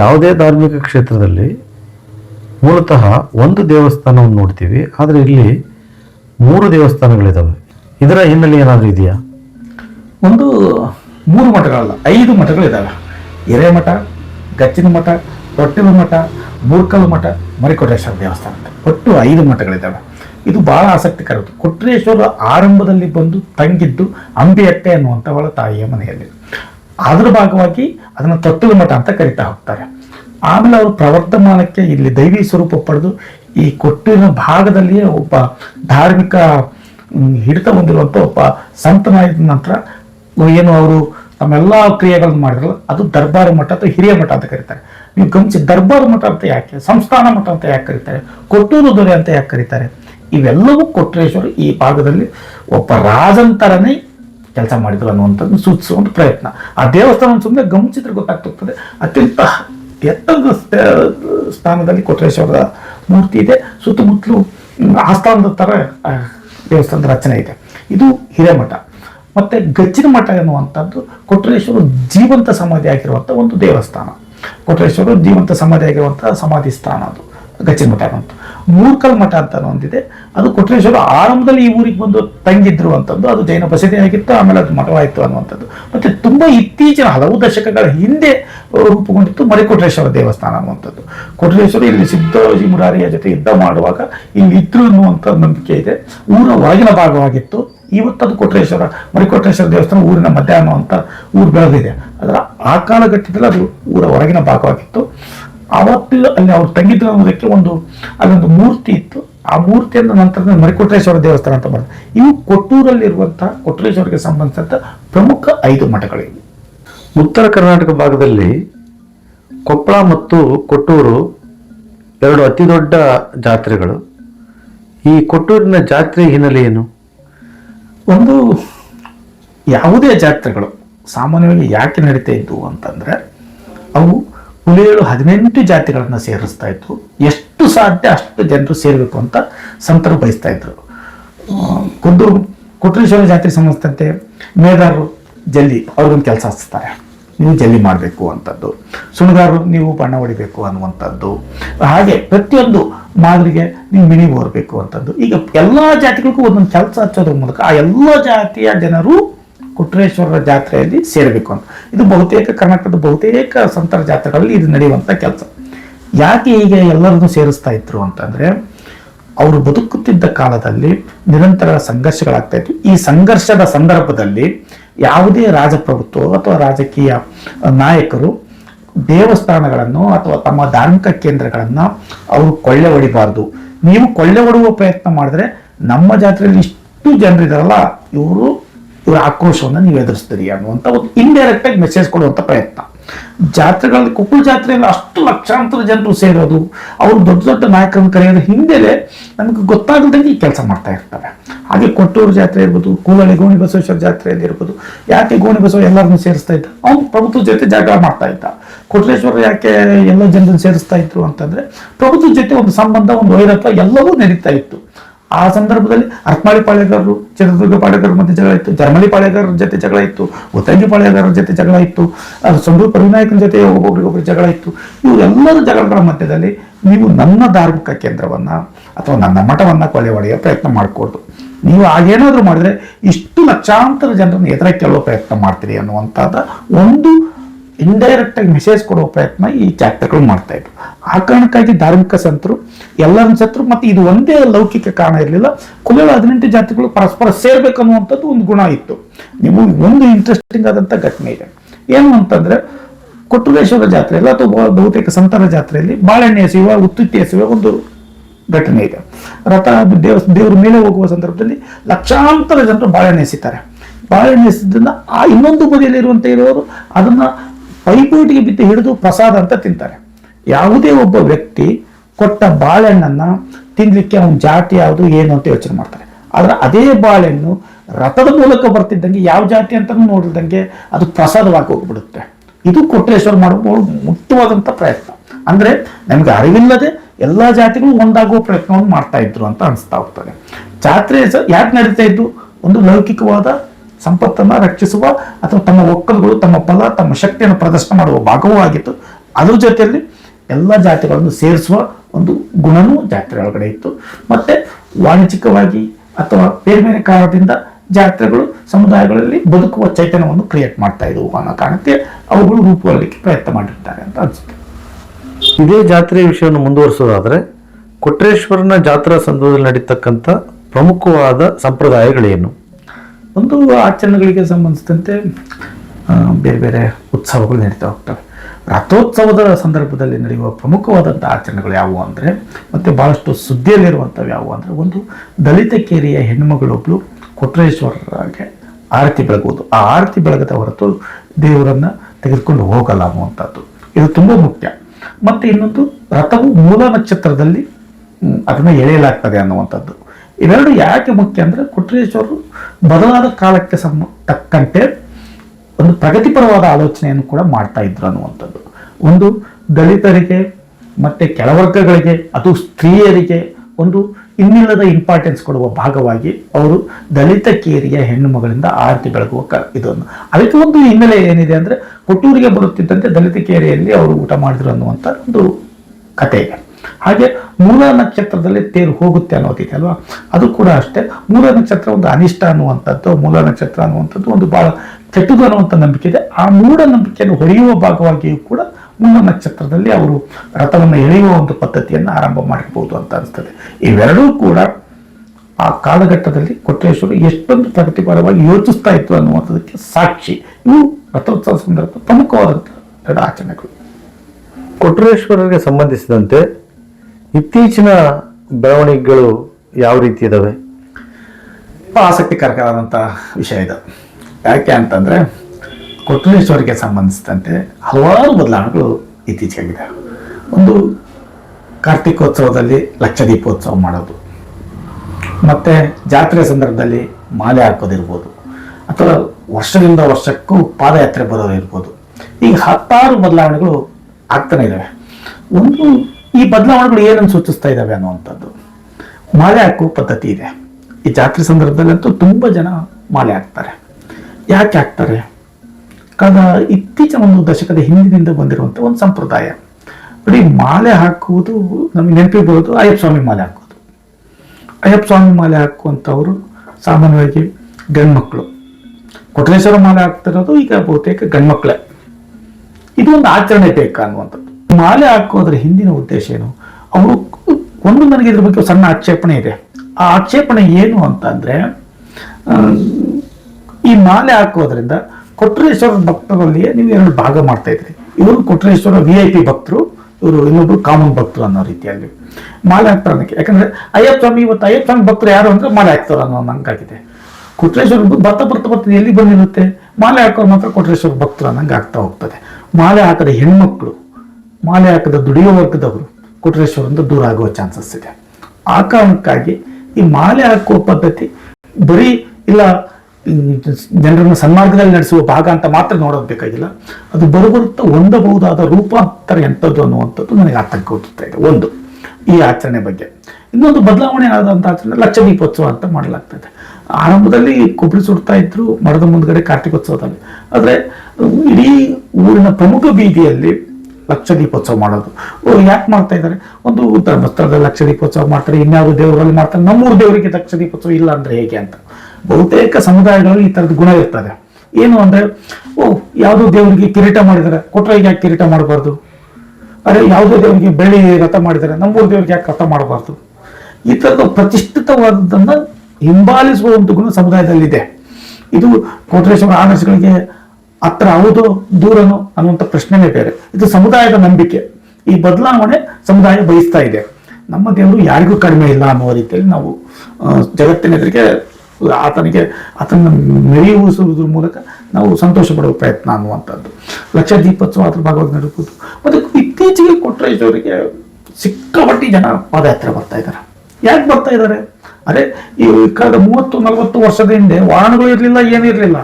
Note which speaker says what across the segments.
Speaker 1: ಯಾವುದೇ ಧಾರ್ಮಿಕ ಕ್ಷೇತ್ರದಲ್ಲಿ ಮೂಲತಃ ಒಂದು ದೇವಸ್ಥಾನವನ್ನು ನೋಡ್ತೀವಿ, ಆದರೆ ಇಲ್ಲಿ ಮೂರು ದೇವಸ್ಥಾನಗಳಿದ್ದಾವೆ ಇದರ ಹಿನ್ನೆಲೆ ಏನಾದರೂ ಇದೆಯಾ?
Speaker 2: ಒಂದು ಮೂರು ಮಠಗಳಲ್ಲ, ಐದು ಮಠಗಳಿದ್ದಾವೆ ಹಿರೇಮಠ, ಗಚ್ಚಿನ ಮಠ ತೊಟ್ಟಿನ ಮಠ, ಬೂರ್ಕಲ್ ಮಠ ಮರಿಕೋಟೇಶ್ವರ ದೇವಸ್ಥಾನ ಒಟ್ಟು ಐದು ಮಠಗಳಿದ್ದಾವೆ ಇದು ಬಹಳ ಆಸಕ್ತಿಕರದ್ದು ಕೊಟ್ರೇಶ್ವರ ಆರಂಭದಲ್ಲಿ ಬಂದು ತಂಗಿದ್ದು ಅಂಬಿಯಟ್ಟೆ ಅನ್ನುವಂಥವಳ ತಾಯಿಯ ಮನೆಯಲ್ಲಿ. ಅದರ ಭಾಗವಾಗಿ ಅದನ್ನು ತೊಟ್ಟಿಲ ಮಠ ಅಂತ ಕರಿತಾ ಹೋಗ್ತಾರೆ. ಆಮೇಲೆ ಅವರು ಪ್ರವರ್ತಮಾನಕ್ಕೆ ಇಲ್ಲಿ ದೈವಿ ಸ್ವರೂಪ ಪಡೆದು ಈ ಕೊಟ್ಟಿನ ಭಾಗದಲ್ಲಿಯೇ ಒಬ್ಬ ಧಾರ್ಮಿಕ ಹಿಡಿತ ಹೊಂದಿರುವಂಥ ಒಬ್ಬ ಸಂತನಾದ ನಂತರ ಏನು ಅವರು ತಮ್ಮೆಲ್ಲ ಕ್ರಿಯೆಗಳನ್ನು ಮಾಡಿದ್ರಲ್ಲ, ಅದು ದರ್ಬಾರ ಮಠ ಅಥವಾ ಹಿರಿಯ ಮಠ ಅಂತ ಕರೀತಾರೆ. ನೀವು ಗಮನಿಸಿ, ದರ್ಬಾರು ಮಠ ಅಂತ ಯಾಕೆ, ಸಂಸ್ಥಾನ ಮಠ ಅಂತ ಯಾಕೆ ಕರೀತಾರೆ, ಕೊಟ್ಟೂರು ದೊರೆ ಅಂತ ಯಾಕೆ ಕರೀತಾರೆ, ಇವೆಲ್ಲವೂ ಕೊಟ್ರೇಶ್ವರ ಈ ಭಾಗದಲ್ಲಿ ಒಬ್ಬ ರಾಜಂತರನೇ ಕೆಲಸ ಮಾಡಿದ್ರು ಅನ್ನುವಂಥದ್ದು ಸೂಚಿಸುವ ಒಂದು ಪ್ರಯತ್ನ. ಆ ದೇವಸ್ಥಾನ ಸುಮ್ಮನೆ ಗಮನಿಸಿದ್ರೆ ಗೊತ್ತಾಗ್ತಿರ್ತದೆ ಅತ್ಯಂತ ಎತ್ತರದ ಸ್ಥ- ಸ್ಥಾನದಲ್ಲಿ ಕೊಟ್ರೇಶ್ವರದ ಮೂರ್ತಿ ಇದೆ. ಸುತ್ತಮುತ್ತಲು ಆಸ್ಥಾನದ ಥರ ದೇವಸ್ಥಾನದ ರಚನೆ ಇದೆ. ಇದು ಹಿರೇಮಠ. ಮತ್ತೆ ಗಚ್ಚಿನ ಮಠ ಎನ್ನುವಂಥದ್ದು ಕೊಟ್ರೇಶ್ವರ ಜೀವಂತ ಸಮಾಧಿ ಆಗಿರುವಂಥ ಒಂದು ದೇವಸ್ಥಾನ. ಕೊಟ್ರೇಶ್ವರ ಜೀವಂತ ಸಮಾಧಿ ಆಗಿರುವಂಥ ಸಮಾಧಿ ಸ್ಥಾನ ಅದು. ಗಚ್ಚಿನ ಮಠ ಅಂತ ಮೂರ್ಕಲ್ ಮಠ ಅಂತ ಒಂದಿದೆ. ಅದು ಕೊಟ್ರೇಶ್ವರ ಆರಂಭದಲ್ಲಿ ಈ ಊರಿಗೆ ಬಂದು ತಂಗಿದ್ರು ಅಂತಂದು ಅದು ಜೈನ ಬಸದಿ ಆಗಿತ್ತು, ಆಮೇಲೆ ಅದು ಮಠವಾಯಿತು ಅನ್ನುವಂಥದ್ದು. ಮತ್ತೆ ತುಂಬಾ ಇತ್ತೀಚಿನ ಹಲವು ದಶಕಗಳ ಹಿಂದೆ ರೂಪುಗೊಂಡಿತ್ತು ಮರಿಕೊಟ್ರೇಶ್ವರ ದೇವಸ್ಥಾನ ಅನ್ನುವಂಥದ್ದು. ಕೊಟ್ರೇಶ್ವರ ಇಲ್ಲಿ ಸಿದ್ಧಿ ಮುರಾರಿಯ ಜೊತೆ ಯುದ್ಧ ಮಾಡುವಾಗ ಇಲ್ಲಿ ಇದ್ರು ಅನ್ನುವಂಥ ನಂಬಿಕೆ ಇದೆ. ಊರ ಒಳಗಿನ ಭಾಗವಾಗಿತ್ತು. ಇವತ್ತದು ಕೊಟ್ರೇಶ್ವರ, ಮರಿಕೊಟ್ರೇಶ್ವರ ದೇವಸ್ಥಾನ ಊರಿನ ಮಧ್ಯ ಅನ್ನುವಂಥ ಊರು ಬೆಳೆದಿದೆ. ಅದರ ಆ ಕಾಲಘಟ್ಟದಲ್ಲಿ ಅದು ಊರ ಹೊರಗಿನ ಭಾಗವಾಗಿತ್ತು. ಅವತ್ತು ಅಲ್ಲಿ ಅವ್ರು ತಂಗಿದ್ರು ಅನ್ನೋದಕ್ಕೆ ಒಂದು ಅಲ್ಲೊಂದು ಮೂರ್ತಿ ಇತ್ತು. ಆ ಮೂರ್ತಿಯನ್ನು ನಂತರ ಮರಿಕೊಟ್ರೇಶ್ವರ ದೇವಸ್ಥಾನ ಅಂತ ಮಾಡಿದ್ರು ಇವು ಕೊಟ್ಟೂರಲ್ಲಿರುವಂತಹ ಕೊಟ್ಟರೇಶ್ವರಿಗೆ ಸಂಬಂಧಿಸಿದಂಥ ಪ್ರಮುಖ ಐದು ಮಠಗಳಿವೆ
Speaker 1: ಉತ್ತರ ಕರ್ನಾಟಕ ಭಾಗದಲ್ಲಿ ಕೊಪ್ಪಳ ಮತ್ತು ಕೊಟ್ಟೂರು ಎರಡು ಅತಿ ದೊಡ್ಡ ಜಾತ್ರೆಗಳು. ಈ ಕೊಟ್ಟೂರಿನ ಜಾತ್ರೆ ಹಿನ್ನೆಲೆ ಏನು?
Speaker 2: ಒಂದು ಯಾವುದೇ ಜಾತ್ರೆಗಳು ಸಾಮಾನ್ಯವಾಗಿ ಯಾಕೆ ನಡೀತಾ ಇದ್ವು ಅಂತಂದ್ರೆ ಹುಲಿಗಳು ಹದಿನೆಂಟು ಜಾತಿಗಳನ್ನು ಸೇರಿಸ್ತಾ ಇದ್ರು ಎಷ್ಟು ಸಾಧ್ಯ ಅಷ್ಟು ಜನರು ಸೇರಬೇಕು ಅಂತ ಸಂತರು ಬಯಸ್ತಾ ಇದ್ರು. ಕುಂದೂರು ಕೊಟ್ರೇಶ್ವರ ಜಾತ್ರೆ ಸಂಬಂಧಿಸಿದಂತೆ ಮೇದಾರರು ಜಲ್ಲಿ ಅವ್ರಿಗೊಂದು ಕೆಲಸ ಹಚ್ತಾರೆ. ನೀವು ಜಲ್ಲಿ ಮಾಡಬೇಕು ಅಂತದ್ದು. ಸುಣಗಾರರು ನೀವು ಬಣ್ಣ ಹೊಡಿಬೇಕು ಅನ್ನುವಂಥದ್ದು. ಹಾಗೆ ಪ್ರತಿಯೊಂದು ಮಾದರಿಗೆ ನೀವು ಮಿನಿ ಓರ್ಬೇಕು ಅಂತದ್ದು. ಈಗ ಎಲ್ಲ ಜಾತಿಗಳಿಗೂ ಒಂದೊಂದು ಕೆಲಸ ಹಚ್ಚೋದ್ರ ಮೂಲಕ ಆ ಎಲ್ಲ ಜಾತಿಯ ಜನರು ಕುಟ್ರೇಶ್ವರರ ಜಾತ್ರೆಯಲ್ಲಿ ಸೇರಬೇಕು ಅಂತ. ಇದು ಬಹುತೇಕ ಕರ್ನಾಟಕದ ಬಹುತೇಕ ಸಂತರ ಜಾತ್ರೆಗಳಲ್ಲಿ ಇದು ನಡೆಯುವಂಥ ಕೆಲಸ. ಯಾಕೆ ಹೀಗೆ ಎಲ್ಲರನ್ನೂ ಸೇರಿಸ್ತಾ ಇದ್ರು ಅಂತಂದರೆ, ಅವರು ಬದುಕುತ್ತಿದ್ದ ಕಾಲದಲ್ಲಿ ನಿರಂತರ ಸಂಘರ್ಷಗಳಾಗ್ತಾ ಇತ್ತು ಈ ಸಂಘರ್ಷದ ಸಂದರ್ಭದಲ್ಲಿ ಯಾವುದೇ ರಾಜಪ್ರಭುತ್ವ ಅಥವಾ ರಾಜಕೀಯ ನಾಯಕರು ದೇವಸ್ಥಾನಗಳನ್ನು ಅಥವಾ ತಮ್ಮ ಧಾರ್ಮಿಕ ಕೇಂದ್ರಗಳನ್ನು ಅವರು ಕೊಳ್ಳೆ ಹೊಡಿಬಾರ್ದು ನೀವು ಕೊಳ್ಳೆ ಹೊಡುವ ಪ್ರಯತ್ನ ಮಾಡಿದ್ರೆ ನಮ್ಮ ಜಾತ್ರೆಯಲ್ಲಿ ಇಷ್ಟು ಜನರಿದಾರಲ್ಲ, ಇವರು ಇವರ ಆಕ್ರೋಶವನ್ನು ನೀವು ಎದುರಿಸ್ತೀರಿ ಅನ್ನುವಂಥ ಒಂದು ಇಂಡೈರೆಕ್ಟ್ ಆಗಿ ಮೆಸೇಜ್ ಕೊಡುವಂಥ ಪ್ರಯತ್ನ. ಜಾತ್ರೆಗಳಲ್ಲಿ ಕುಕ್ಕುಳ ಜಾತ್ರೆಯಲ್ಲಿ ಅಷ್ಟು ಲಕ್ಷಾಂತರ ಜನರು ಸೇರೋದು, ಅವರು ದೊಡ್ಡ ದೊಡ್ಡ ನಾಯಕರನ್ನು ಕರೆಯೋದು ಹಿಂದೆಲೆ ನಮಗೆ ಗೊತ್ತಾಗದಂಗೆ ಈ ಕೆಲಸ ಮಾಡ್ತಾ ಇರ್ತವೆ. ಹಾಗೆ ಕೊಟ್ಟೂರು ಜಾತ್ರೆ ಇರ್ಬೋದು ಕೂಲಳ್ಳಿ ಗೋಣಿ ಬಸವೇಶ್ವರ ಜಾತ್ರೆಯಲ್ಲಿ ಇರ್ಬೋದು, ಯಾಕೆ ಗೋಣಿ ಬಸವ ಎಲ್ಲರನ್ನು ಸೇರಿಸ್ತಾ ಇದ್ದ? ಅವನು ಪ್ರಭುತ್ವ ಜೊತೆ ಜಗಳ ಮಾಡ್ತಾ ಇದ್ದ. ಕೊಟ್ಲೇಶ್ವರ ಯಾಕೆ ಎಲ್ಲ ಜನರನ್ನು ಸೇರಿಸ್ತಾ ಇದ್ರು ಅಂತಂದ್ರೆ ಪ್ರಭುತ್ವ ಜೊತೆ ಒಂದು ಸಂಬಂಧ, ಒಂದು ವೈರತ್ವ ಎಲ್ಲವೂ ನಡೀತಾ ಇತ್ತು. ಆ ಸಂದರ್ಭದಲ್ಲಿ ಅರ್ಕಮಾಳಿ ಪಾಳೆಗಾರರು, ಚಿತ್ರದುರ್ಗ ಪಾಳೆಗಾರರ ಮಧ್ಯೆ ಜಗಳ ಇತ್ತು ಜರ್ಮಲಿ ಪಾಳೆಗಾರರ ಜೊತೆ ಜಗಳ ಇತ್ತು ಉತ್ತಂಗಿ ಪಾಳೆಗಾರರ ಜೊತೆ ಜಗಳ ಇತ್ತು ಸಂಡೂರು ಪರಿನಾಯಕನ ಜೊತೆ ಒಬ್ಬೊಬ್ಬರಿಗೊಬ್ಬರು ಜಗಳ ಇತ್ತು. ಇವರೆಲ್ಲರ ಜಗಳಗಳ ಮಧ್ಯದಲ್ಲಿ ನೀವು ನನ್ನ ಧಾರ್ಮಿಕ ಕೇಂದ್ರವನ್ನು ಅಥವಾ ನನ್ನ ಮಠವನ್ನು ಕೊಲೆ ಹೊಡೆಯೋ ಪ್ರಯತ್ನ ಮಾಡಿಕೊಡ್ದು. ನೀವು ಹಾಗೇನಾದರೂ ಮಾಡಿದ್ರೆ ಇಷ್ಟು ಲಕ್ಷಾಂತರ ಜನರನ್ನು ಎದುರ ಕೇಳುವ ಪ್ರಯತ್ನ ಮಾಡ್ತೀರಿ ಅನ್ನುವಂಥದ್ದು ಒಂದು ಇಂಡೈರೆಕ್ಟ್ ಆಗಿ ಮೆಸೇಜ್ ಕೊಡುವ ಪ್ರಯತ್ನ ಈ ಜಾತ್ರೆಗಳು ಮಾಡ್ತಾ ಇದ್ರು ಆ ಕಾರಣಕ್ಕಾಗಿ ಧಾರ್ಮಿಕ ಸಂತರು ಎಲ್ಲರನ್ನ ಸತ್ರು ಮತ್ತೆ ಇದು ಒಂದೇ ಲೌಕಿಕ ಕಾರಣ ಇರಲಿಲ್ಲ. ಕೊಲೆಗಳು ಹದಿನೆಂಟು ಜಾತಿಗಳು ಪರಸ್ಪರ ಸೇರ್ಬೇಕು ಅನ್ನುವಂಥದ್ದು ಒಂದು ಗುಣ ಇತ್ತು. ನೀವು ಒಂದು ಇಂಟ್ರೆಸ್ಟಿಂಗ್ ಆದಂಥ ಘಟನೆ ಇದೆ. ಏನು ಅಂತಂದ್ರೆ ಕೊಟ್ಟೂರೇಶ್ವರ ಜಾತ್ರೆಯಲ್ಲಿ ಅಥವಾ ಬಹು- ಬಹುತೇಕ ಸಂತರ ಜಾತ್ರೆಯಲ್ಲಿ ಬಾಳೆಹಣ್ಣೆ ಎಸೆಯುವ, ಉತ್ತುತ್ತಿ ಎಸೆಯುವ ಒಂದು ಘಟನೆ ಇದೆ. ರಥ ದೇವ ದೇವರ ಮೇಲೆ ಹೋಗುವ ಸಂದರ್ಭದಲ್ಲಿ ಲಕ್ಷಾಂತರ ಜನರು ಬಾಳೆಹಣ್ಣೆ ಎಸಿತಾರೆ. ಬಾಳೆಹಣ್ಣೆ ಎಸೆದ್ರಿಂದ ಆ ಇನ್ನೊಂದು ಬದಿಯಲ್ಲಿ ಇರುವಂತ ಇರುವವರು ಅದನ್ನ ಪೈಪೋಟಿಗೆ ಬಿದ್ದು ಹಿಡಿದು ಪ್ರಸಾದ ಅಂತ ತಿಂತಾರೆ. ಯಾವುದೇ ಒಬ್ಬ ವ್ಯಕ್ತಿ ಕೊಟ್ಟ ಬಾಳೆಹಣ್ಣನ್ನು ತಿನ್ನಲಿಕ್ಕೆ ಅವನ ಜಾತಿ ಯಾವುದು, ಏನು ಅಂತ ಯೋಚನೆ ಮಾಡ್ತಾರೆ. ಆದ್ರೆ ಅದೇ ಬಾಳೆಹಣ್ಣು ರಥದ ಮೂಲಕ ಬರ್ತಿದ್ದಂಗೆ ಯಾವ ಜಾತಿ ಅಂತ ನೋಡಿದಂಗೆ ಅದು ಪ್ರಸಾದವಾಗಿ ಹೋಗ್ಬಿಡುತ್ತೆ. ಇದು ಕೊಟ್ರೇಶ್ವರ ಮಾಡುವ ಮುಖ್ಯವಾದಂಥ ಪ್ರಯತ್ನ. ಅಂದ್ರೆ ನಮ್ಗೆ ಅರಿವಿಲ್ಲದೆ ಎಲ್ಲಾ ಜಾತಿಗಳು ಒಂದಾಗುವ ಪ್ರಯತ್ನವನ್ನು ಮಾಡ್ತಾ ಇದ್ರು ಅಂತ ಅನಿಸ್ತಾ ಹೋಗ್ತದೆ. ಜಾತ್ರೆ ಯಾಕೆ ನಡೀತಾ ಇದ್ದು? ಒಂದು ಲೌಕಿಕವಾದ ಸಂಪತ್ತನ್ನ ರಕ್ಷಿಸುವ ಅಥವಾ ತಮ್ಮ ಒಕ್ಕಲುಗಳು, ತಮ್ಮ ಫಲ ತಮ್ಮ ಶಕ್ತಿಯನ್ನು ಪ್ರದರ್ಶನ ಮಾಡುವ ಭಾಗವೂ ಆಗಿತ್ತು ಅದ್ರ ಜೊತೆಯಲ್ಲಿ ಎಲ್ಲ ಜಾತಿಗಳನ್ನು ಸೇರಿಸುವ ಒಂದು ಗುಣನೂ ಜಾತ್ರೆ ಒಳಗಡೆ ಇತ್ತು. ಮತ್ತು ವಾಣಿಜ್ಯಿಕವಾಗಿ ಅಥವಾ ಬೇರೆ ಬೇರೆ ಕಾರಣದಿಂದ ಜಾತ್ರೆಗಳು ಸಮುದಾಯಗಳಲ್ಲಿ ಬದುಕುವ ಚೈತನ್ಯವನ್ನು ಕ್ರಿಯೇಟ್ ಮಾಡ್ತಾ ಇದ್ದವು ಅನ್ನೋ ಕಾರಣಕ್ಕೆ ಅವುಗಳು ರೂಪುಗೊಳ್ಳಲಿಕ್ಕೆ ಪ್ರಯತ್ನ ಮಾಡಿರ್ತಾರೆ ಅಂತ ಅನಿಸುತ್ತೆ.
Speaker 1: ಇದೇ ಜಾತ್ರೆಯ ವಿಷಯವನ್ನು ಮುಂದುವರಿಸೋದಾದರೆ, ಕೊಟ್ರೇಶ್ವರನ ಜಾತ್ರಾ ಸಂದರ್ಭದಲ್ಲಿ ನಡೀತಕ್ಕಂಥ ಪ್ರಮುಖವಾದ ಸಂಪ್ರದಾಯಗಳೇನು?
Speaker 2: ಒಂದು ಆಚರಣೆಗಳಿಗೆ ಸಂಬಂಧಿಸಿದಂತೆ ಬೇರೆ ಬೇರೆ ಉತ್ಸವಗಳು ನಡೀತಾ ಹೋಗ್ತವೆ. ರಥೋತ್ಸವದ ಸಂದರ್ಭದಲ್ಲಿ ನಡೆಯುವ ಪ್ರಮುಖವಾದಂಥ ಆಚರಣೆಗಳು ಯಾವುವು ಅಂದರೆ, ಮತ್ತು ಭಾಳಷ್ಟು ಸುದ್ದಿಯಲ್ಲಿರುವಂಥವು ಯಾವುವು ಅಂದರೆ, ಒಂದು ದಲಿತ ಕೇರಿಯ ಹೆಣ್ಣುಮಗಳೊಬ್ಬಳು ಕೊಟ್ರೇಶ್ವರರಾಗೆ ಆರತಿ ಬೆಳಗುವುದು. ಆ ಆರತಿ ಬೆಳಗದ ಹೊರತು ದೇವರನ್ನು ತೆಗೆದುಕೊಂಡು ಹೋಗಲ್ಲ ಅನ್ನುವಂಥದ್ದು ಇದು ತುಂಬ ಮುಖ್ಯ. ಮತ್ತು ಇನ್ನೊಂದು, ರಥವು ಮೂಲ ನಕ್ಷತ್ರದಲ್ಲಿ ಅದನ್ನು ಅದನ್ನ ಎಳೆಯಲಾಗ್ತದೆ ಅನ್ನುವಂಥದ್ದು. ಇವೆರಡು ಯಾಕೆ ಮುಖ್ಯ ಅಂದರೆ ಕೊಟ್ರೇಶ್ವರರು ಬದಲಾದ ಕಾಲಕ್ಕೆ ಸಮ ತಕ್ಕಂತೆ ಒಂದು ಪ್ರಗತಿಪರವಾದ ಆಲೋಚನೆಯನ್ನು ಕೂಡ ಮಾಡ್ತಾ ಇದ್ರು ಅನ್ನುವಂಥದ್ದು. ಒಂದು ದಲಿತರಿಗೆ ಮತ್ತೆ ಕೆಳವರ್ಗಗಳಿಗೆ, ಅದು ಸ್ತ್ರೀಯರಿಗೆ ಒಂದು ಇನ್ನಿಲ್ಲದ ಇಂಪಾರ್ಟೆನ್ಸ್ ಕೊಡುವ ಭಾಗವಾಗಿ ಅವರು ದಲಿತ ಕೇರಿಯ ಹೆಣ್ಣು ಮಗಳಿಂದ ಆರತಿ ಬೆಳಗುವ ಕ ಇದನ್ನು ಅದಕ್ಕೆ ಒಂದು ಹಿನ್ನೆಲೆ ಏನಿದೆ ಅಂದರೆ ಕೊಟ್ಟೂರಿಗೆ ಬರುತ್ತಿದ್ದಂತೆ ದಲಿತ ಕೇರಿಯಲ್ಲಿ ಅವರು ಊಟ ಮಾಡಿದ್ರು ಅನ್ನುವಂಥ ಒಂದು ಕತೆ. ಇದೆ ಹಾಗೆ ಮೂಲ ನಕ್ಷತ್ರದಲ್ಲಿ ತೇರು ಹೋಗುತ್ತೆ ಅನ್ನೋದಿದೆ ಅಲ್ವಾ? ಅದು ಕೂಡ ಅಷ್ಟೇ. ಮೂಲ ನಕ್ಷತ್ರ ಒಂದು ಅನಿಷ್ಟ ಅನ್ನುವಂಥದ್ದು, ಮೂಲ ನಕ್ಷತ್ರ ಅನ್ನುವಂಥದ್ದು ಒಂದು ಬಹಳ ಕೆಟ್ಟದು ಅನ್ನುವಂಥ ನಂಬಿಕೆ ಇದೆ. ಆ ಮೂಢ ನಂಬಿಕೆಯನ್ನು ಹೊಡೆಯುವ ಭಾಗವಾಗಿಯೂ ಕೂಡ ಮೂಲ ನಕ್ಷತ್ರದಲ್ಲಿ ಅವರು ರಥವನ್ನು ಎಳೆಯುವ ಒಂದು ಪದ್ಧತಿಯನ್ನು ಆರಂಭ ಮಾಡಿರ್ಬೋದು ಅಂತ ಅನಿಸ್ತದೆ. ಇವೆರಡೂ ಕೂಡ ಆ ಕಾಲಘಟ್ಟದಲ್ಲಿ ಕೊಟ್ಟೇಶ್ವರು ಎಷ್ಟೊಂದು ಪ್ರಗತಿಪರವಾಗಿ ಯೋಚಿಸ್ತಾ ಇತ್ತು ಅನ್ನುವಂಥದಕ್ಕೆ ಸಾಕ್ಷಿ. ಇವು ರಥೋತ್ಸವ ಸಂದರ್ಭ ಪ್ರಮುಖವಾದಂಥ ಎರಡು ಆಚರಣೆಗಳು.
Speaker 1: ಕೊಟ್ರೇಶ್ವರರಿಗೆ ಸಂಬಂಧಿಸಿದಂತೆ ಇತ್ತೀಚಿನ ಬೆಳವಣಿಗೆಗಳು ಯಾವ ರೀತಿ ಇದಾವೆ?
Speaker 2: ತುಂಬ ಆಸಕ್ತಿಕರವಾದಂಥ ವಿಷಯ ಇದು. ಯಾಕೆ ಅಂತಂದರೆ ಕೊಟ್ರೇಶ್ವರಿಗೆ ಸಂಬಂಧಿಸಿದಂತೆ ಹಲವಾರು ಬದಲಾವಣೆಗಳು ಇತ್ತೀಚೆಗಿದೆ ಒಂದು ಕಾರ್ತಿಕೋತ್ಸವದಲ್ಲಿ ಲಕ್ಷ ದೀಪೋತ್ಸವ ಮಾಡೋದು, ಮತ್ತು ಜಾತ್ರೆ ಸಂದರ್ಭದಲ್ಲಿ ಮಾಲೆ ಹಾಕೋದಿರ್ಬೋದು ಅಥವಾ ವರ್ಷದಿಂದ ವರ್ಷಕ್ಕೂ ಪಾದಯಾತ್ರೆ ಬರೋದಿರ್ಬೋದು ಈಗ ಹತ್ತಾರು ಬದಲಾವಣೆಗಳು ಆಗ್ತಾನೆ ಇದ್ದಾವೆ ಒಂದು ಈ ಬದಲಾವಣೆಗಳು ಏನನ್ನು ಸೂಚಿಸ್ತಾ ಇದ್ದಾವೆ ಅನ್ನುವಂಥದ್ದು. ಮಾಲೆ ಹಾಕುವ ಪದ್ಧತಿ ಇದೆ. ಈ ಜಾತ್ರೆ ಸಂದರ್ಭದಲ್ಲಂತೂ ತುಂಬ ಜನ ಮಾಲೆ ಹಾಕ್ತಾರೆ. ಯಾಕೆ ಹಾಕ್ತಾರೆ? ಕಳೆದ ಇತ್ತೀಚಿನ ಒಂದು ದಶಕದ ಹಿಂದಿನಿಂದ ಬಂದಿರುವಂಥ ಒಂದು ಸಂಪ್ರದಾಯ. ನೋಡಿ ಮಾಲೆ ಹಾಕುವುದು ನಮಗೆ ನೆನಪಿಗೆ ಬರೋದು ಅಯ್ಯಪ್ಪ ಸ್ವಾಮಿ ಮಾಲೆ ಹಾಕೋದು ಅಯ್ಯಪ್ಪ ಸ್ವಾಮಿ ಮಾಲೆ ಹಾಕುವಂಥವ್ರು ಸಾಮಾನ್ಯವಾಗಿ ಗಂಡ್ಮಕ್ಳು. ಕೊಟ್ರೇಶ್ವರ ಮಾಲೆ ಹಾಕ್ತಿರೋದು ಈಗ ಬಹುತೇಕ ಗಂಡ್ಮಕ್ಳೇ. ಇದು ಒಂದು ಆಚರಣೆ ಬೇಕಾ ಅನ್ನುವಂಥದ್ದು. ಮಾಲೆ ಹಾಕೋದ್ರ ಹಿಂದಿನ ಉದ್ದೇಶ ಏನು? ಅವರು ಒಂದು ನನಗೆ ಇದ್ರ ಬಗ್ಗೆ ಸಣ್ಣ ಆಕ್ಷೇಪಣೆ ಇದೆ. ಆ ಆಕ್ಷೇಪಣೆ ಏನು ಅಂತ ಅಂದ್ರೆ ಈ ಮಾಲೆ ಹಾಕೋದ್ರಿಂದ ಕೊಟ್ರೇಶ್ವರ ಭಕ್ತರಲ್ಲಿಯೇ ನೀವು ಎರಡು ಭಾಗ ಮಾಡ್ತಾ ಇದ್ರಿ. ಇವರು ಕೊಟ್ರೇಶ್ವರ ವಿ ಐ ಪಿ ಭಕ್ತರು, ಇವರು ಇನ್ನೊಬ್ರು ಕಾಮನ್ ಭಕ್ತರು ಅನ್ನೋ ರೀತಿಯಲ್ಲಿ ಮಾಲೆ ಹಾಕ್ತಾರೆ ಅನ್ನೋಕ್ಕೆ. ಯಾಕಂದ್ರೆ ಅಯ್ಯಪ್ಪ ಸ್ವಾಮಿ ಇವತ್ತು ಅಯ್ಯಪ್ಪ ಸ್ವಾಮಿ ಭಕ್ತರು ಯಾರು ಅಂದ್ರೆ ಮಾಲೆ ಹಾಕ್ತಾರೆ ಅನ್ನೋ ನಂಗಾಗಿದೆ. ಕೊಟ್ರೇಶ್ವರ ಭತ್ತ ಬರ್ತಾ ಬರ್ತಾ ಎಲ್ಲಿ ಬಂದಿರುತ್ತೆ? ಮಾಲೆ ಹಾಕೋರು ಮಾತ್ರ ಕೊಟ್ರೇಶ್ವರ ಭಕ್ತರು ಅನ್ನಂಗೆ ಆಗ್ತಾ ಹೋಗ್ತದೆ. ಮಾಲೆ ಹಾಕದ ಹೆಣ್ಮಕ್ಳು ಮಾಲೆ ಹಾಕದ ದುಡಿಯೋ ವರ್ಗದವರು ಕೊಟ್ರೇಶ್ವರಿಂದ ದೂರ ಆಗುವ ಚಾನ್ಸಸ್ ಇದೆ. ಆ ಕಾರಣಕ್ಕಾಗಿ ಈ ಮಾಲೆ ಹಾಕುವ ಪದ್ಧತಿ ಬರೀ ಇಲ್ಲ ಜನರನ್ನು ಸನ್ಮಾರ್ಗದಲ್ಲಿ ನಡೆಸುವ ಭಾಗ ಅಂತ ಮಾತ್ರ ನೋಡೋದು ಬೇಕಾಗಿಲ್ಲ. ಅದು ಬರುಬರುತ್ತಾ ಹೊಂದಬಹುದಾದ ರೂಪಾಂತರ ಎಂಥದ್ದು ಅನ್ನುವಂಥದ್ದು ನನಗೆ ಆತಂಕ ಹುಟ್ಟುತ್ತಾ ಇದೆ. ಒಂದು, ಈ ಆಚರಣೆ ಬಗ್ಗೆ. ಇನ್ನೊಂದು ಬದಲಾವಣೆ ಆದಂಥ ಆಚರಣೆ ಲಕ್ಷ ದೀಪೋತ್ಸವ ಅಂತ ಮಾಡಲಾಗ್ತದೆ. ಆರಂಭದಲ್ಲಿ ಕೊಬ್ಬರಿ ಸುಡ್ತಾ ಇದ್ರು, ಮರದ ಮುಂದ್ಗಡೆ ಕಾರ್ತಿಕೋತ್ಸವದಲ್ಲಿ. ಆದರೆ, ಇಡೀ ಊರಿನ ಪ್ರಮುಖ ಬೀದಿಯಲ್ಲಿ ಲಕ್ಷ ದೀಪೋತ್ಸವ ಮಾಡೋದು ಯಾಕೆ ಮಾಡ್ತಾ ಇದ್ದಾರೆ ಒಂದು ಧರ್ಮಸ್ಥಳದಲ್ಲಿ ಲಕ್ಷ ದೀಪೋತ್ಸವ ಮಾಡ್ತಾರೆ, ಇನ್ಯಾವುದೋ ದೇವರಲ್ಲಿ ಮಾಡ್ತಾರೆ ನಮ್ಮೂರು ದೇವರಿಗೆ ಲಕ್ಷ ದೀಪೋತ್ಸವ ಇಲ್ಲ ಅಂದ್ರೆ ಹೇಗೆ ಅಂತ. ಬಹುತೇಕ ಸಮುದಾಯಗಳಲ್ಲಿ ಈ ಥರದ ಗುಣ ಇರ್ತದೆ. ಏನು ಅಂದ್ರೆ, ಓ, ಯಾವುದೋ ದೇವರಿಗೆ ಕಿರೀಟ ಮಾಡಿದರೆ, ಕೊಟ್ರೆ ಯಾಕೆ ಕಿರೀಟ ಮಾಡಬಾರ್ದು? ಅರೆ, ಯಾವುದೋ ದೇವರಿಗೆ ಬೆಳ್ಳಿ ರಥ ಮಾಡಿದ್ದಾರೆ ನಮ್ಮೂರು ದೇವರಿಗೆ ಯಾಕೆ ರಥ ಮಾಡಬಾರ್ದು? ಈ ಥರದ ಪ್ರತಿಷ್ಠಿತವಾದದ್ದನ್ನು ಹಿಂಬಾಲಿಸುವ ಒಂದು ಗುಣ ಸಮುದಾಯದಲ್ಲಿದೆ. ಇದು ಕೋಟರೇಶ್ವರ ಆದರ್ಶಗಳಿಗೆ ಹತ್ರ ಹೌದು, ದೂರನು ಅನ್ನುವಂಥ ಪ್ರಶ್ನೆನೇ ಬೇರೆ. ಇದು ಸಮುದಾಯದ ನಂಬಿಕೆ. ಈ ಬದಲಾವಣೆ ಸಮುದಾಯ ಬಯಸ್ತಾ ಇದೆ. ನಮ್ಮ ದೇವರು ಯಾರಿಗೂ ಕಡಿಮೆ ಇಲ್ಲ ಅನ್ನುವ ರೀತಿಯಲ್ಲಿ ನಾವು ಜಗತ್ತಿನ ಎದುರಿಗೆ ಆತನಿಗೆ, ಆತನ ಮೆರೆಯೂಸುವುದ್ರ ಮೂಲಕ ನಾವು ಸಂತೋಷ ಪಡುವ ಪ್ರಯತ್ನ ಅನ್ನುವಂಥದ್ದು. ಲಕ್ಷ ದೀಪೋತ್ಸವ ಅದ್ರ ಭಾಗವಾಗಿ ನಡೆಯಬಹುದು ಮತ್ತು ಇತ್ತೀಚೆಗೆ ಕೊಟ್ರೇಶ್ವರಿಗೆ ಸಿಕ್ಕಾಪಟ್ಟಿ ಜನ ಪಾದಯಾತ್ರೆ ಬರ್ತಾ ಇದ್ದಾರೆ. ಯಾಕೆ ಬರ್ತಾ ಇದ್ದಾರೆ? ಅದೇ ಈ ಕಳೆದ ಮೂವತ್ತು, ನಲವತ್ತು ವರ್ಷದ ಹಿಂದೆ ವಾಹನಗಳು ಇರಲಿಲ್ಲ ಏನಿರಲಿಲ್ಲ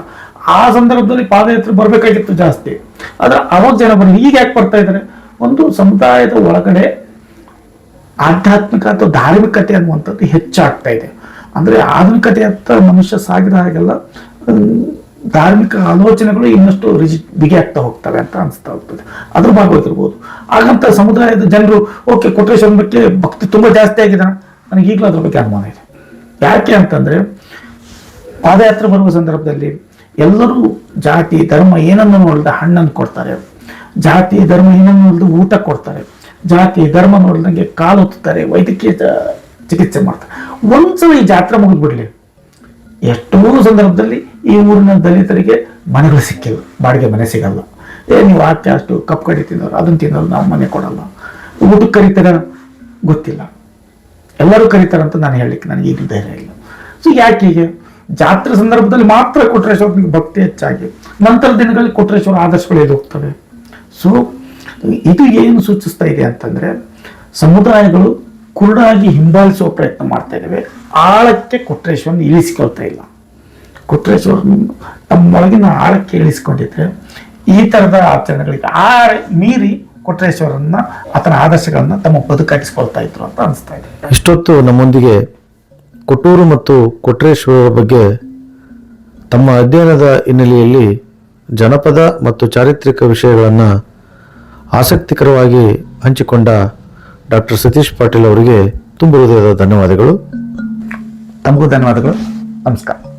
Speaker 2: ಆ ಸಂದರ್ಭದಲ್ಲಿ ಪಾದಯಾತ್ರೆ ಬರಬೇಕಾಗಿತ್ತು ಜಾಸ್ತಿ. ಆದ್ರೆ ಅವಾಗ ಜನ ಈಗ ಯಾಕೆ ಬರ್ತಾ ಇದ್ದಾರೆ ಒಂದು ಸಮುದಾಯದ ಒಳಗಡೆ ಆಧ್ಯಾತ್ಮಿಕ ಅಥವಾ ಧಾರ್ಮಿಕತೆ ಅನ್ನುವಂಥದ್ದು ಹೆಚ್ಚಾಗ್ತಾ ಇದೆ. ಅಂದ್ರೆ ಆಧುನಿಕತೆ ಅಂತ ಮನುಷ್ಯ ಸಾಗಿದ ಹಾಗೆಲ್ಲ ಧಾರ್ಮಿಕ ಆಲೋಚನೆಗಳು ಇನ್ನಷ್ಟು ರಿಜಿ ಬಿಗಿ ಆಗ್ತಾ ಹೋಗ್ತವೆ ಅಂತ ಅನಿಸ್ತಾ ಹೋಗ್ತದೆ. ಅದ್ರ ಭಾಗವಾಗಿರ್ಬೋದು. ಹಾಗಂತ ಸಮುದಾಯದ ಜನರು, ಓಕೆ, ಕೊಟ್ರೇಶ್ವರನ ಬಗ್ಗೆ ಭಕ್ತಿ ತುಂಬಾ ಜಾಸ್ತಿ ಆಗಿದೆ. ನನಗೆ ಈಗಲೂ ಅದ್ರ ಬಗ್ಗೆ ಅನುಮಾನ ಇದೆ. ಯಾಕೆ ಅಂತಂದ್ರೆ ಪಾದಯಾತ್ರೆ ಬರುವ ಸಂದರ್ಭದಲ್ಲಿ ಎಲ್ಲರೂ ಜಾತಿ, ಧರ್ಮ ಏನನ್ನು ನೋಡಿದ ಹಣ್ಣನ್ನು ಕೊಡ್ತಾರೆ. ಜಾತಿ, ಧರ್ಮ ಏನನ್ನು ನೋಡಿದ ಊಟ ಕೊಡ್ತಾರೆ. ಜಾತಿ, ಧರ್ಮ ನೋಡಿದಂಗೆ ಕಾಲು ಹೊತ್ತಾರೆ ವೈದ್ಯಕೀಯ ಚಿಕಿತ್ಸೆ ಮಾಡ್ತಾರೆ. ಒಂದ್ಸಲ ಈ ಜಾತ್ರೆ ಮುಗಿದ್ಬಿಡ್ಲಿ. ಎಷ್ಟೋ ಸಂದರ್ಭದಲ್ಲಿ ಈ ಊರಿನ ದಲಿತರಿಗೆ ಮನೆಗಳು ಸಿಕ್ಕಿಲ್ಲ. ಬಾಡಿಗೆ ಮನೆ ಸಿಗಲ್ಲ. ಏ, ನೀವು ಆಕೆ ಅಷ್ಟು ಕಪ್ ಕಡಿ ತಿನ್ನೋರು, ಅದನ್ನು ತಿನ್ನೋರು, ನಾವು ಮನೆ ಕೊಡಲ್ಲ. ಊಟಕ್ಕೆ ಕರೀತಾರ? ಗೊತ್ತಿಲ್ಲ. ಎಲ್ಲರೂ ಕರೀತಾರಂತ ನಾನು ಹೇಳಲಿಕ್ಕೆ ನನಗೆ ಈಗ ಧೈರ್ಯ ಇಲ್ಲ. ಸೊ, ಯಾಕೆ ಹೀಗೆ? ಜಾತ್ರೆ ಸಂದರ್ಭದಲ್ಲಿ ಮಾತ್ರ ಕೊಟ್ರೇಶ್ವರನಿಗೆ ಭಕ್ತಿ ಹೆಚ್ಚಾಗಿ. ನಂತರ ದಿನಗಳಲ್ಲಿ ಕೊಟ್ರೇಶ್ವರ ಆದರ್ಶಗಳು ಹೋಗ್ತವೆ ಸೊ ಇದು ಏನು ಸೂಚಿಸ್ತಾ ಇದೆ ಅಂತಂದ್ರೆ, ಸಮುದಾಯಗಳು ಕುರುಡಾಗಿ ಹಿಂಬಾಲಿಸುವ ಪ್ರಯತ್ನ ಮಾಡ್ತಾ ಇದ್ದಾವೆ. ಆಳಕ್ಕೆ ಕೊಟ್ರೇಶ್ವರನ ಇಳಿಸಿಕೊಳ್ತಾ ಇಲ್ಲ. ಕೊಟ್ರೇಶ್ವರನ ತಮ್ಮೊಳಗಿನ ಆಳಕ್ಕೆ ಇಳಿಸ್ಕೊಂಡಿದ್ರೆ, ಈ ತರದ ಆಚರಣೆಗಳಿಗೆ ಆ ಮೀರಿ ಕೊಟ್ರೇಶ್ವರನ್ನ, ಆತನ ಆದರ್ಶಗಳನ್ನ ತಮ್ಮ ಬದುಕಾಗಿಸ್ಕೊಳ್ತಾ ಇದ್ರು ಅಂತ ಅನಿಸ್ತಾ ಇದೆ.
Speaker 1: ಇಷ್ಟೊತ್ತು ನಮ್ಮೊಂದಿಗೆ ಕೊಟ್ಟೂರು ಮತ್ತು ಕೊಟ್ರೇಶ್ವರರ ಬಗ್ಗೆ ತಮ್ಮ ಅಧ್ಯಯನದ ಹಿನ್ನೆಲೆಯಲ್ಲಿ ಜನಪದ ಮತ್ತು ಚಾರಿತ್ರಿಕ ವಿಷಯಗಳನ್ನು ಆಸಕ್ತಿಕರವಾಗಿ ಹಂಚಿಕೊಂಡ ಡಾಕ್ಟರ್ ಸತೀಶ್ ಪಾಟೀಲ್ ಅವರಿಗೆ ತುಂಬ ಹೃದಯದ ಧನ್ಯವಾದಗಳು.
Speaker 2: ತಮಗೂ ಧನ್ಯವಾದಗಳು. ನಮಸ್ಕಾರ.